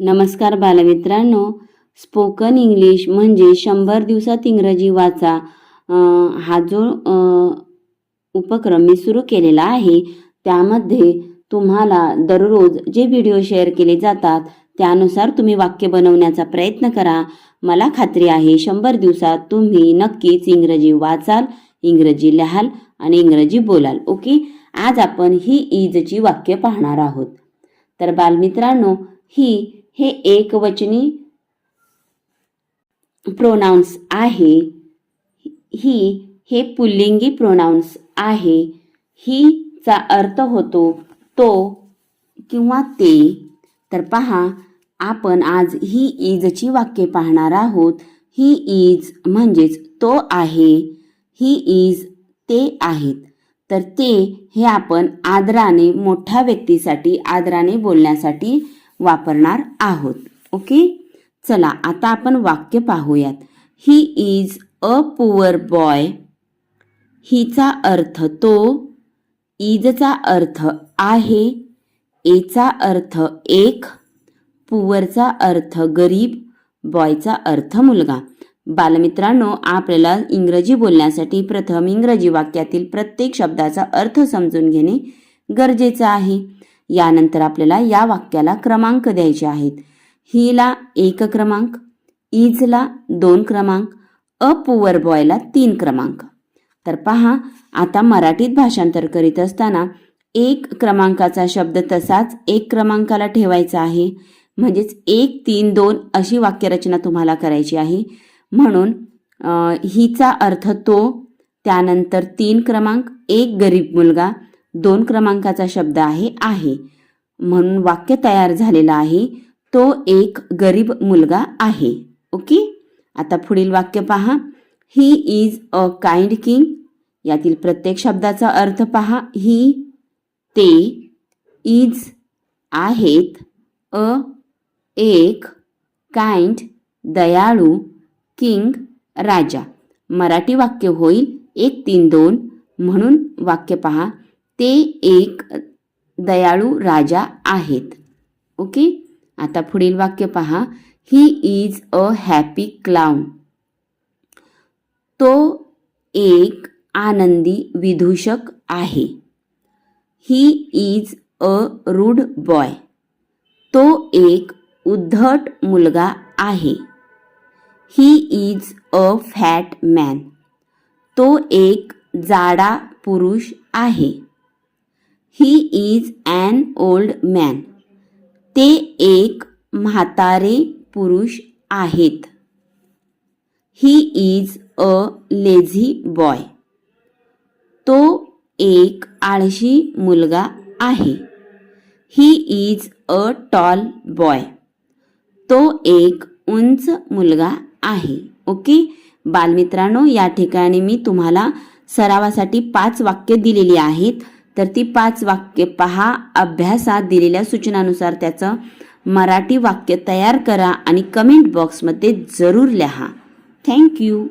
नमस्कार बालमित्रांनो. Spoken English म्हणजे शंभर दिवसात इंग्रजी वाचा. हा जो उपक्रम मी सुरू केलेला आहे त्यामध्ये तुम्हाला दररोज जे व्हिडिओ शेअर केले जातात त्यानुसार तुम्ही वाक्य बनवण्याचा प्रयत्न करा. मला खात्री आहे शंभर दिवसात तुम्ही नक्कीच इंग्रजी वाचाल इंग्रजी लिहाल आणि इंग्रजी बोलाल. ओके आज आपण ही ईजची वाक्य पाहणार आहोत. तर बालमित्रांनो ही हे एकवचनी प्रोनाउन्स आहे. ही हे पुल्लिंगी प्रोनाउन्स आहे. ही चा अर्थ होतो तो किंवा ते. तर पहा आपण आज ही ईजची वाक्ये पाहणार आहोत. ही ईज म्हणजेच तो आहे. ही ईज ते आहेत. तर ते हे आपण आदराने मोठ्या व्यक्तीसाठी आदराने बोलण्यासाठी वापरणार आहोत. ओके? चला आता आपण वाक्य पाहूयात. He is a poor boy हिचा अर्थ तो इजचा अर्थ आहे एचा अर्थ एक पुअरचा अर्थ गरीब बॉयचा अर्थ मुलगा. बालमित्रांनो आपल्याला इंग्रजी बोलण्यासाठी प्रथम इंग्रजी वाक्यातील प्रत्येक शब्दाचा अर्थ समजून घेणे गरजेचं आहे. यानंतर आपल्याला या वाक्याला क्रमांक द्यायचे आहेत. हिला एक क्रमांक इजला दोन क्रमांक अ पुअर बॉयला तीन क्रमांक. तर पहा आता मराठीत भाषांतर करीत असताना एक क्रमांकाचा शब्द तसाच एक क्रमांकाला ठेवायचा आहे. म्हणजेच एक तीन दोन अशी वाक्यरचना तुम्हाला करायची आहे. म्हणून हीचा अर्थ तो त्यानंतर तीन क्रमांक एक गरीब मुलगा दोन क्रमांकाचा शब्द आहे आहे. म्हणून वाक्य तयार झालेलं आहे तो एक गरीब मुलगा आहे. ओके? आता पुढील वाक्य पहा. He is a kind king यातील प्रत्येक शब्दाचा अर्थ पहा. ही ते इज आहेत अ एक काइंड दयाळू किंग राजा. मराठी वाक्य होईल एक तीन दोन. म्हणून वाक्य पहा. ते एक दयाळू राजा आहेत. ओके? आता पुढील वाक्य पहा. He is a happy clown तो एक आनंदी विदूषक आहे. He is a rude boy तो एक उद्धट मुलगा आहे. He is a fat man तो एक जाडा पुरुष आहे. He is an old man ते एक म्हातारे पुरुष आहेत. He is a lazy boy तो एक आळशी मुलगा आहे. He is a tall boy तो एक उंच मुलगा आहे. ओके? बालमित्रांनो या ठिकाणी मी तुम्हाला सरावासाठी पाच वाक्य दिलेली आहेत. तर ती पाच वाक्य पहा. अभ्यासात दिलेल्या सूचनानुसार त्याचं मराठी वाक्य तयार करा आणि कमेंट बॉक्समध्ये जरूर लिहा. थँक्यू